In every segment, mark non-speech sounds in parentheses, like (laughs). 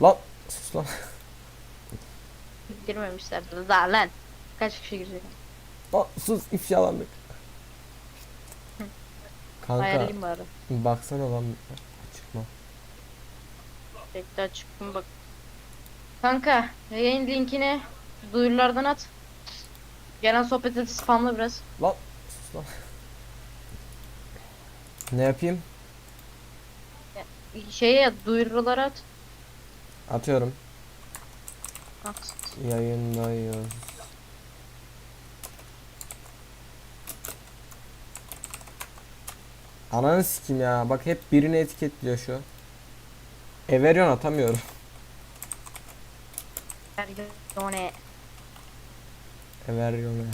Lan sus lan. Girmemişler daha lan. Kaç kişi girecek? Lan sus ifşalandık. Kanka Ayarlayayım bari. baksana lan çıkma. Bekle açık mı bak. Kanka yayın linkini duyurulardan at. Gelen sohbeti spamla biraz. Lan sus lan. Ne yapayım? Şeye at, duyurular at. Atıyorum. At. Yayındayız. Ananı sikim ya. Bak hep birini etiketliyor şu. Everyon atamıyorum. Ergone. Everyon ne?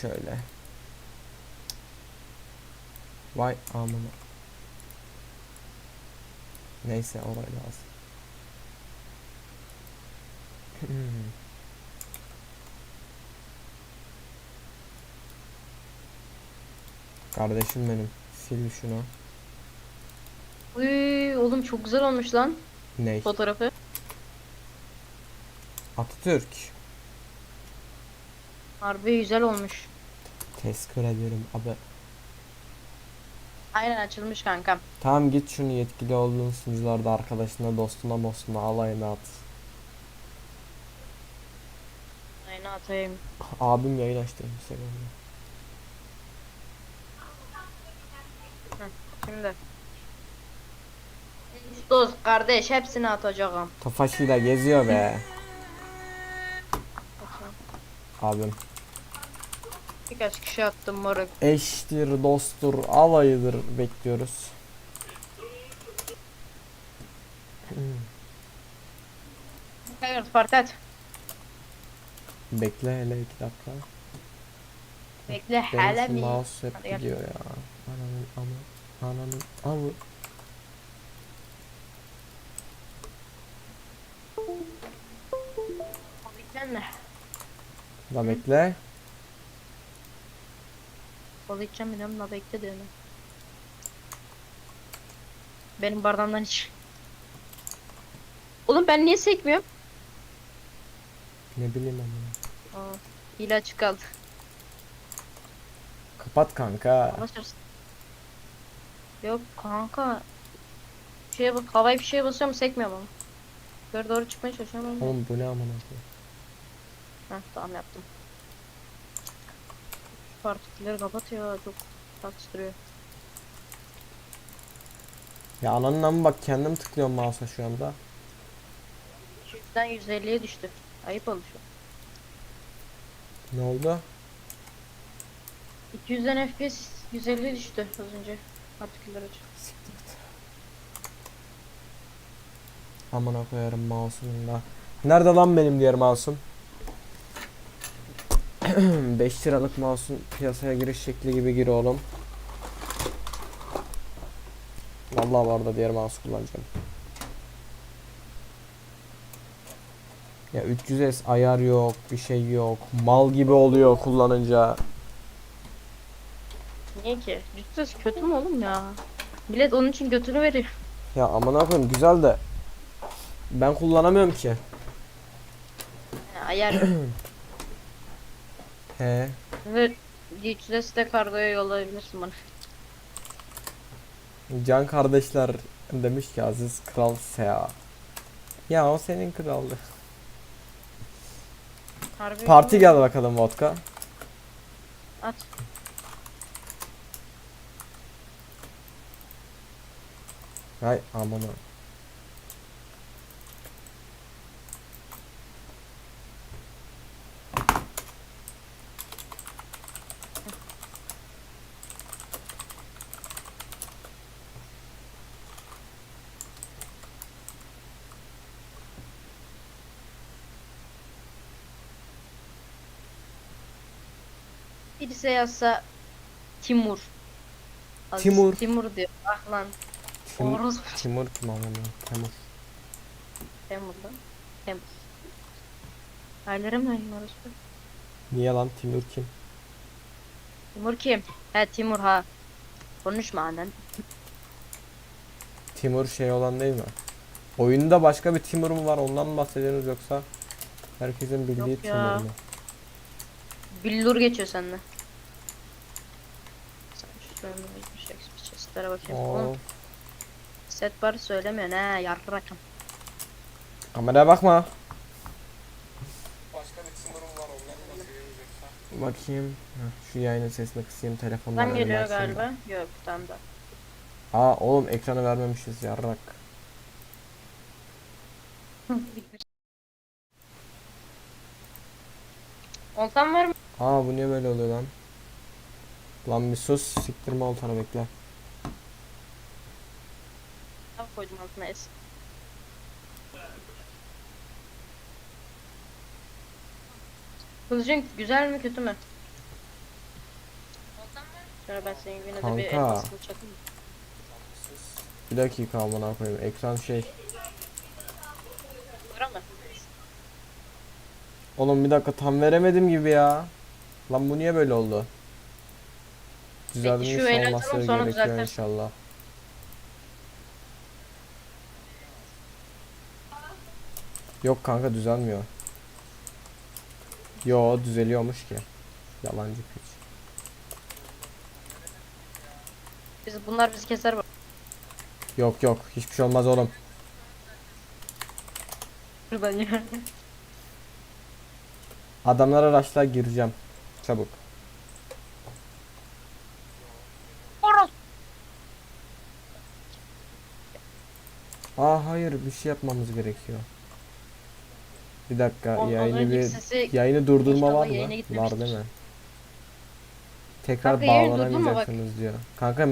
Şöyle. Vay amına. Neyse oraya lazım. Kardeşim benim. Sil şunu. Uy oğlum çok güzel olmuş lan Ney? fotoğrafı. Atatürk. Harbi güzel olmuş. Tezkür ederim abi. Aynen açılmış kankam. Tamam git şunu yetkili olduğun sunucularda arkadaşına, dostuna, dostuna alayına at. Aynen atayım. Abim yayın açtı Instagram'da. Şimdi. Dost kardeş hepsini atacağım. Tofaşıyla geziyor be. Abim. Birkaç kişi attım moruk. Eştir, dosttur, alayıdır bekliyoruz. Evet parti at. Bekle hele iki dakika. Bekle Benimki bir. mouse hep gidiyor ya. Ananın amı. Ananın amı. Beklenme. La bekle. Kola içeceğim biliyorum da bekle diyorum. Benim bardağımdan iç. Oğlum ben niye sekmiyorum? Ne bileyim amına. Aa, hile açık kaldı. Kapat kanka. Yok kanka. Şeye bak havaya bir şeye basıyorum sekmiyorum ama. Yukarı doğru çıkmaya çalışıyorum ama. Oğlum bu ne amına koyayım. Heh, tamam yaptım. Şu partikülleri kapat ya çok taktırıyor. Ya ananın amı bak kendim tıklıyorum mouse'a şu anda. 200'den 150'ye düştü. Ayıp oldu şu. Ne oldu? 200'den FPS 150 düştü az önce. Partiküller açık. Amına koyarım mouse'umun da. Nerede lan benim diğer mouse'um? (clears throat) 5 liralık mouse'un piyasaya giriş şekli gibi gir oğlum. Vallahi var da diğer mouse kullanacağım. Ya 300S ayar yok, bir şey yok. Mal gibi oluyor kullanınca. Niye ki? Cüssüz kötü mü oğlum ya? Millet onun için götünü veriyor. Ya amına koyayım güzel de ben kullanamıyorum ki. Ha, ayar (clears throat) He. ve Cüssüz de kargoya yollayabilirsin bana. Can kardeşler demiş ki Aziz Kral Sea. Ya o senin krallığı. Harbi Parti gel bakalım vodka. At. Hay amına. Birisi yazsa Timur. Aziz Timur. Timur diyor. Ah lan. Tim- Orospu. Timur kim amına? Timur. Temur'da. Temur. Ailere mi öyle orospu? Niye lan Timur kim? Timur kim? He Timur ha. Konuşma annen. Timur şey olan değil mi? Oyunda başka bir Timur mu var ondan mı bahsediyorsunuz yoksa herkesin bildiği Yok ya. Timur mu? Billur geçiyor seninle. Söylemeyi bir chestlere bakayım. Oo. set var söylemiyor ne yarrakım. Kameraya bakma. Başka bir var? Bakayım. Heh, şu yayının sesini kısayım telefondan. Tam geliyor galiba. Yok tam da. Aa oğlum ekranı vermemişiz yarrak. (laughs) Oltan var mı? Aa bu niye böyle oluyor lan? Lan bir sus siktirme oltanı bekle. Tam koydum altına es. Kılıcın güzel mi kötü mü? Şöyle ben senin yine de bir Kanka. elmasını çakayım. Bir dakika amına koyayım ekran şey. Var mı? Oğlum bir dakika tam veremedim gibi ya. Lan bu niye böyle oldu? Düzelmiş şu olması sonra gerekiyor düzeltirsin. inşallah. Yok kanka düzelmiyor. Yo düzeliyormuş ki. Yalancı piç. Biz bunlar bizi keser bak. Yok yok hiçbir şey olmaz oğlum. Buradan ya. Adamlara raşla gireceğim. Çabuk. Aa hayır bir şey yapmamız gerekiyor. Bir dakika Ondan yayını bir sesi yayını durdurma var mı? Var değil mi? Tekrar Kanka bağlanamayacaksınız diyor. Kanka